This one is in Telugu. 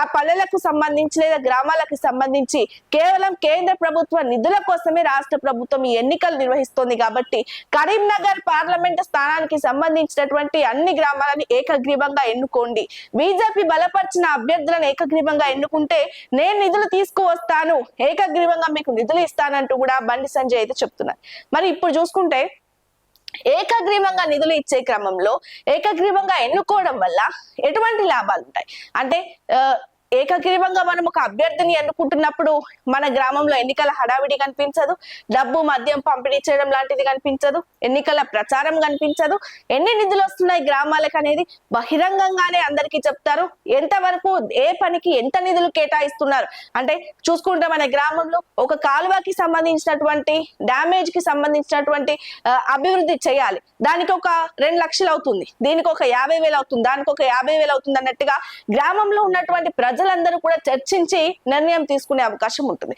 ఆ పల్లెలకు సంబంధించి లేదా గ్రామాలకు సంబంధించి కేవలం కేంద్ర ప్రభుత్వ నిధుల కోసమే రాష్ట్ర ప్రభుత్వం ఈ ఎన్నికలు నిర్వహిస్తోంది కాబట్టి కరీంనగర్ పార్లమెంట్ స్థానానికి సంబంధించినటువంటి అన్ని గ్రామాలను ఏకగ్రీవంగా ఎన్నుకోండి. బీజేపీ బలపరిచిన అభ్యర్థులను ఏకగ్రీవంగా ఎన్నుకుంటే నేను నిధులు తీసుకువస్తాను ఏకగ్రీవంగా మీకు నిధులు ఇస్తానంటూ కూడా బండి సంజయ్ అయితే చెప్తున్నారు. మరి ఇప్పుడు చూసుకుంటే ఏకగ్రీవంగా నిధులు ఇచ్చే క్రమంలో ఏకగ్రీవంగా ఎన్నుకోవడం వల్ల ఎటువంటి లాభాలు ఉంటాయి అంటే ఆ, ఏకగ్రీవంగా మనం ఒక అభ్యర్థిని ఎన్నుకుంటున్నప్పుడు మన గ్రామంలో ఎన్నికల హడావిడి కనిపించదు. డబ్బు మద్యం పంపిణీ చేయడం లాంటిది కనిపించదు. ఎన్నికల ప్రచారం కనిపించదు. ఎన్ని నిధులు వస్తున్నాయి గ్రామాలకు అనేది బహిరంగంగానే అందరికీ చెప్తారు. ఎంతవరకు ఏ పనికి ఎంత నిధులు కేటాయిస్తున్నారు? అంటే చూసుకుంటే మన గ్రామంలో ఒక కాలువకి సంబంధించినటువంటి డ్యామేజ్కి సంబంధించినటువంటి అభివృద్ధి చేయాలి. దానికి ఒక రెండు లక్షలు అవుతుంది. దీనికి ఒక యాభై వేలు అవుతుంది. దానికి ఒక యాభై వేలు అవుతుంది అన్నట్టుగా గ్రామంలో ఉన్నటువంటి ప్రజలందరూ కూడా చర్చించి నిర్ణయం తీసుకునే అవకాశం ఉంటుంది.